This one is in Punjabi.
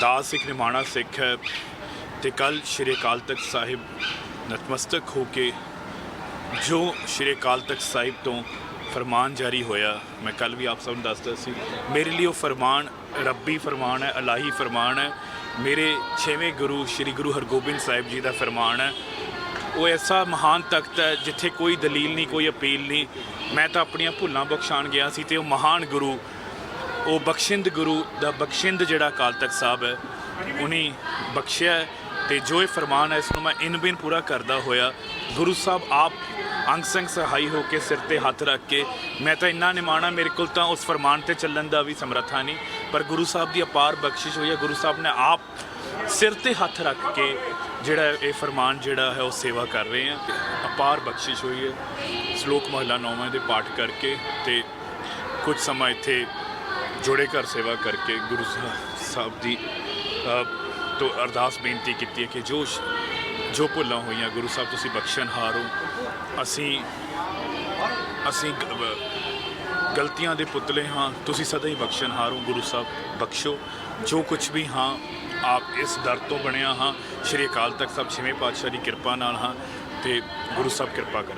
ਦਾਸ ਸਿੱਖ ਨਿਮਾਣਾ ਸਿੱਖ ਹੈ ਤੇ ਕੱਲ ਸ਼੍ਰੀ ਅਕਾਲ ਤਖਤ ਸਾਹਿਬ ਨਤਮਸਤਕ ਹੋ ਕੇ ਜੋ ਸ਼੍ਰੀ ਅਕਾਲ ਤਖਤ ਸਾਹਿਬ ਤੋਂ ਫਰਮਾਨ ਜਾਰੀ ਹੋਇਆ ਮੈਂ ਕੱਲ ਵੀ ਆਪ ਸਭ ਨੂੰ ਦੱਸਦਾ ਸੀ ਮੇਰੇ ਲਈ ਉਹ ਫਰਮਾਨ ਰੱਬੀ ਫਰਮਾਨ ਹੈ ਅਲਾਹੀ ਫਰਮਾਨ ਹੈ ਮੇਰੇ ਛੇਵੇਂ ਗੁਰੂ ਸ਼੍ਰੀ ਗੁਰੂ ਹਰਗੋਬਿੰਦ ਸਾਹਿਬ ਜੀ ਦਾ ਫਰਮਾਨ ਹੈ ਉਹ ਐਸਾ ਮਹਾਨ ਤਖਤ ਹੈ ਜਿੱਥੇ ਕੋਈ ਦਲੀਲ ਨਹੀਂ ਕੋਈ ਅਪੀਲ ਨਹੀਂ ਮੈਂ ਤਾਂ ਆਪਣੀਆਂ ਭੁੱਲਾਂ ਬਖਸ਼ਾਣ ਗਿਆ ਸੀ ਤੇ ਉਹ ਮਹਾਨ ਗੁਰੂ ਉਹ ਬਖਸ਼ਿੰਦ ਗੁਰੂ ਦਾ ਬਖਸ਼ਿੰਦ ਜਿਹੜਾ ਅਕਾਲ ਤਖਤ ਸਾਹਿਬ ਹੈ ਉਨੀ ਬਖਸ਼ਿਆ ਹੈ ਤੇ ਜੋ ਇਹ ਫਰਮਾਨ ਹੈ, ਇਸ ਨੂੰ ਮੈਂ ਇਨ ਬਿਨ ਪੂਰਾ ਕਰਦਾ ਹੋਇਆ। ਗੁਰੂ ਸਾਹਿਬ ਆਪ ਅੰਗ ਸੰਗ ਸਹਾਈ ਹੋ ਕੇ ਸਿਰ ਤੇ ਹੱਥ ਰੱਖ ਕੇ, ਮੈਂ ਤਾਂ ਇੰਨਾ ਨਿਮਾਣਾ ਮੇਰੇ ਕੋਲ ਤਾਂ ਉਸ ਫਰਮਾਨ ਤੇ ਚੱਲਣ ਦਾ ਵੀ ਸਮਰੱਥਾ ਨਹੀਂ, ਪਰ ਗੁਰੂ ਸਾਹਿਬ ਦੀ ਅਪਾਰ ਬਖਸ਼ਿਸ਼ ਹੋਈ ਹੈ। ਗੁਰੂ ਸਾਹਿਬ ਨੇ ਆਪ ਸਿਰ ਤੇ ਹੱਥ ਰੱਖ ਕੇ ਜਿਹੜਾ ਇਹ ਫਰਮਾਨ ਜਿਹੜਾ ਹੈ, ਉਹ ਸੇਵਾ ਕਰ ਰਹੇ ਆ ਅਪਾਰ ਬਖਸ਼ਿਸ਼ ਹੋਈ ਹੈ। ਸ਼ਲੋਕ ਮਹਲਾ ਨੌਵਾਂ ਦੇ ਪਾਠ ਕਰਕੇ ਤੇ ਕੁਝ ਸਮਾਂ ਇੱਥੇ ਜੋੜੇ ਘਰ ਸੇਵਾ ਕਰਕੇ ਗੁਰੂ ਸਾਹਿਬ- ਦੀ ਤੋਂ ਅਰਦਾਸ ਬੇਨਤੀ ਕੀਤੀ ਹੈ ਕਿ ਜੋ ਜੋ ਭੁੱਲਾਂ ਹੋਈਆਂ, ਗੁਰੂ ਸਾਹਿਬ ਤੁਸੀਂ ਬਖਸ਼ਣ ਹਾਰੋ। ਅਸੀਂ ਅਸੀਂ ਗਲਤੀਆਂ ਦੇ ਪੁਤਲੇ ਹਾਂ, ਤੁਸੀਂ ਸਦਾ ਹੀ ਬਖਸ਼ਣ ਹਾਰੋ, ਗੁਰੂ ਸਾਹਿਬ ਬਖਸ਼ੋ। ਜੋ ਕੁਝ ਵੀ ਹਾਂ, ਆਪ ਇਸ ਦਰ ਤੋਂ ਬਣਿਆ ਹਾਂ, ਸ਼੍ਰੀ ਅਕਾਲ ਤਖਤ ਸਾਹਿਬ ਛੇਵੇਂ ਪਾਤਸ਼ਾਹ ਦੀ ਕਿਰਪਾ ਨਾਲ ਹਾਂ, ਤੇ ਗੁਰੂ ਸਾਹਿਬ ਕਿਰਪਾ ਕਰਨ।